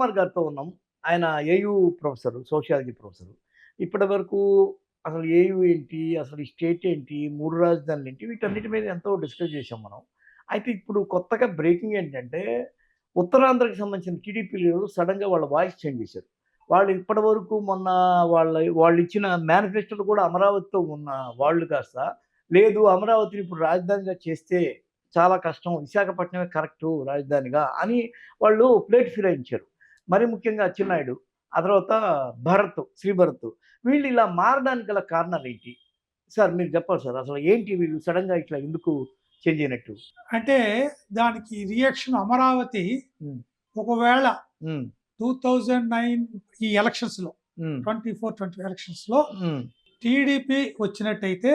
కుమార్ గారితో ఉన్నాం. ఆయన ఏయూ ప్రొఫెసర్ సోషియాలజీ ప్రొఫెసర్ ఇప్పటి వరకు అసలు ఏయూ ఏంటి అసలు ఈ స్టేట్ ఏంటి మూడు రాజధానులు ఏంటి వీటన్నిటి మీద ఎంతో డిస్కస్ చేసాం మనం. అయితే ఇప్పుడు కొత్తగా బ్రేకింగ్ ఏంటంటే ఉత్తరాంధ్రకి సంబంధించిన టీడీపీ లీడర్లు సడన్గా వాళ్ళ వాయిస్ చేంజ్ చేశారు. వాళ్ళు ఇప్పటి వరకు మొన్న వాళ్ళ వాళ్ళు ఇచ్చిన మేనిఫెస్టోలు కూడా అమరావతితో ఉన్న వాళ్ళు కాస్త లేదు అమరావతిని ఇప్పుడు రాజధానిగా చేస్తే చాలా కష్టం విశాఖపట్నమే కరెక్టు రాజధానిగా అని వాళ్ళు ప్లేట్ ఫిరాయించారు మరి ముఖ్యంగా అచ్చెన్నాయుడు ఆ తర్వాత భరత్ శ్రీ భరత్. వీళ్ళు ఇలా మారడానికి గల కారణాలు ఏంటి? సార్ మీరు చెప్పాలి సార్ అసలు ఏంటి వీళ్ళు సడన్గా ఇట్లా ఎందుకు చేంజ్ అయినట్టు? అంటే దానికి రియాక్షన్ అమరావతి. ఒకవేళ టూ థౌజండ్ నైన్ ఈ ఎలక్షన్స్లో ఉమ్, ట్వంటీ ఫోర్ ట్వంటీ ఎలక్షన్స్లో ఉమ్, టీడీపీ వచ్చినట్టయితే.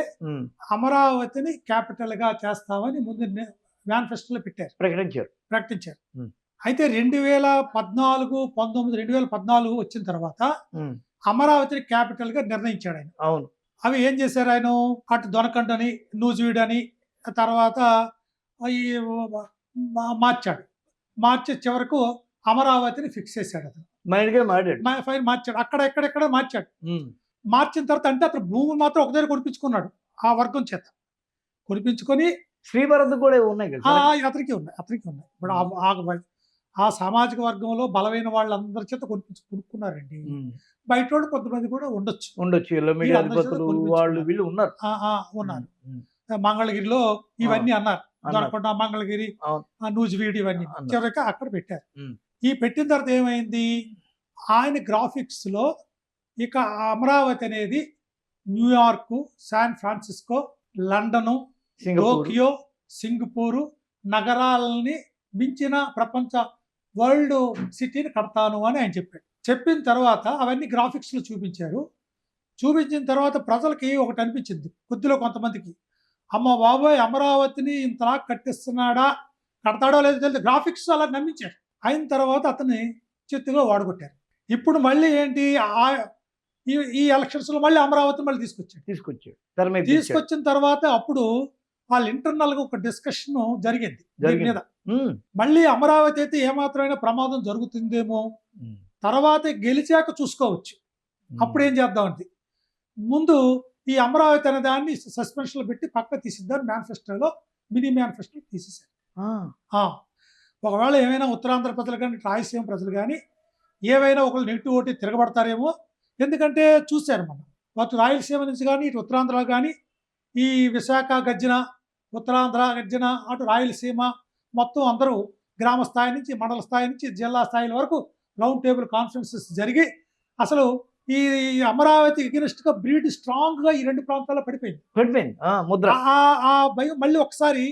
అమరావతిని క్యాపిటల్గా చేస్తామని ముందు మేనిఫెస్టోలో పెట్టారు. ప్రకటించారు. ప్రకటించారు. అయితే రెండు వేల పద్నాలుగు పంతొమ్మిది రెండు వేల పద్నాలుగు వచ్చిన తర్వాత అమరావతిని క్యాపిటల్గా నిర్ణయించాడు ఆయన. అవును. అవి ఏం చేశారు ఆయన? అటు దొనకండని నూజివీడ్ అని తర్వాత ఈ మార్చాడు. మార్చే చివరకు అమరావతిని ఫిక్స్ చేశాడు అతను. మైండ్గా మాడాడు మా- ఫైల్ మార్చాడు. అక్కడ ఎక్కడెక్కడ మార్చాడు. మార్చిన తర్వాత అంటే అతను భూములు మాత్రం ఒక దగ్గర కొనిపించుకున్నాడు ఆ వర్గం చేత. కొనిపించుకొని శ్రీ భరత్ కూడా ఉన్నాయి? అతనికి ఉన్నాయి అతనికి ఉన్నాయి. ఇప్పుడు ఆ- సామాజిక వర్గంలో బలమైన వాళ్ళందరి చేత కొనిపించి కొనుక్కున్నారండి. బయట వాళ్ళు కొంతమంది కూడా ఉండొచ్చు. ఉండొచ్చు. వాళ్ళు వీళ్ళు ఉన్నారు. ఉన్నారు. మంగళగిరిలో ఇవన్నీ అన్నారు. దొరకొండ మంగళగిరి నూజివీడు ఇవన్నీ. చివరికి అక్కడ పెట్టారు. ఈ పెట్టిన తర్వాత ఏమైంది? ఆయన గ్రాఫిక్స్లో ఇక అమరావతి అనేది New York San Francisco London Tokyo Singapore నగరాలని మించిన ప్రపంచ వరల్డ్ సిటీని కడతాను అని ఆయన చెప్పాడు. చెప్పిన తర్వాత అవన్నీ గ్రాఫిక్స్లో చూపించారు. చూపించిన తర్వాత ప్రజలకి ఒకటి అనిపించింది కొద్దిలో కొంతమందికి. అమ్మ బాబాయ్ అమరావతిని ఇంతలా కట్టిస్తున్నాడా? కడతాడో లేదో తెలియదు. గ్రాఫిక్స్ అలా నమ్మించారు. అయిన తర్వాత అతన్ని చిత్తుగా వాడుకొట్టారు ఇప్పుడు మళ్ళీ ఏంటి? ఆ ఈ ఈ ఎలక్షన్స్లో మళ్ళీ అమరావతి మళ్ళీ తీసుకొచ్చాడు. తీసుకొచ్చాడు. తీసుకొచ్చిన తర్వాత అప్పుడు వాళ్ళ ఇంటర్నల్గా ఒక డిస్కషన్ జరిగింది. దీని. మీద. మళ్ళీ అమరావతి అయితే ఏమాత్రమైన ప్రమాదం జరుగుతుందేమో? తర్వాత గెలిచాక చూసుకోవచ్చు. అప్పుడు ఏం చేద్దామంటే ముందు ఈ అమరావతి అనే దాన్ని సస్పెన్షన్లో పెట్టి పక్క తీసిద్దాం మేనిఫెస్టోలో మినీ మేనిఫెస్టో తీసేశారు. ఆ, ఒకవేళ ఏమైనా ఉత్తరాంధ్ర ప్రజలు కానీ రాయలసీమ ప్రజలు కానీ ఏవైనా ఒకళ్ళు నెగిటివ్ ఓటి తిరగబడతారేమో? ఎందుకంటే చూశారు మనం అటు రాయలసీమ నుంచి కానీ ఇటు ఉత్తరాంధ్ర కానీ ఈ విశాఖ గర్జన ఉత్తరాంధ్ర గర్జన అటు రాయలసీమ మొత్తం అందరూ గ్రామ స్థాయి నుంచి మండల స్థాయి నుంచి జిల్లా స్థాయిల వరకు రౌండ్ టేబుల్ కాన్ఫరెన్సెస్ జరిగి అసలు ఈ అమరావతి against గా బ్రీడ్ స్ట్రాంగ్గా ఈ రెండు ప్రాంతాల్లో పడిపోయింది. పడిపోయింది. ముద్ర. ఆ భయం మళ్ళీ ఒకసారి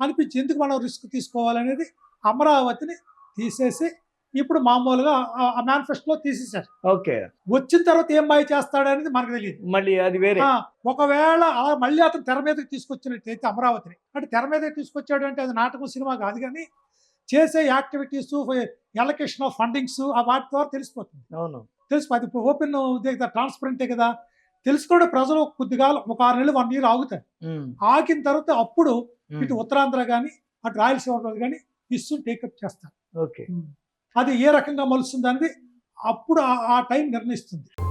అనిపించి ఎందుకు మనం రిస్క్ తీసుకోవాలనేది అమరావతిని తీసేసి ఇప్పుడు మామూలుగా ఆ- మేనిఫెస్టోలో తీసేశారు. ఓకే. వచ్చిన తర్వాత ఏం బాయ్ చేస్తాడు అనేది మనకు తెలియదు. మళ్ళీ అది వేరే. ఒకవేళ మళ్ళీ అతను తెర మీదకి తీసుకొచ్చినట్టయితే అమరావతిని. అంటే తెర మీదకి తీసుకొచ్చాడు అంటే అది నాటకం సినిమా కాదు కానీ చేసే యాక్టివిటీస్ ఎలకేషన్ ఆఫ్ ఫండింగ్స్ ఆ వాటి ద్వారా తెలిసిపోతుంది. అవును. తెలుసు అది ఓపెన్ ట్రాన్స్పరెంటే కదా తెలుసుకోవడం ప్రజలు కొద్దిగా ఒక ఆరు నెలలు వన్ ఇయర్ ఆగుతారు. ఆగిన తర్వాత అప్పుడు ఇటు ఉత్తరాంధ్ర కానీ అటు రాయలసీమ కానీ ఇష్యూ టేకప్ చేస్తారు. ఓకే. అది ఏ రకంగా మలుస్తుంది అనేది అప్పుడు ఆ- ఆ టైం నిర్ణయిస్తుంది.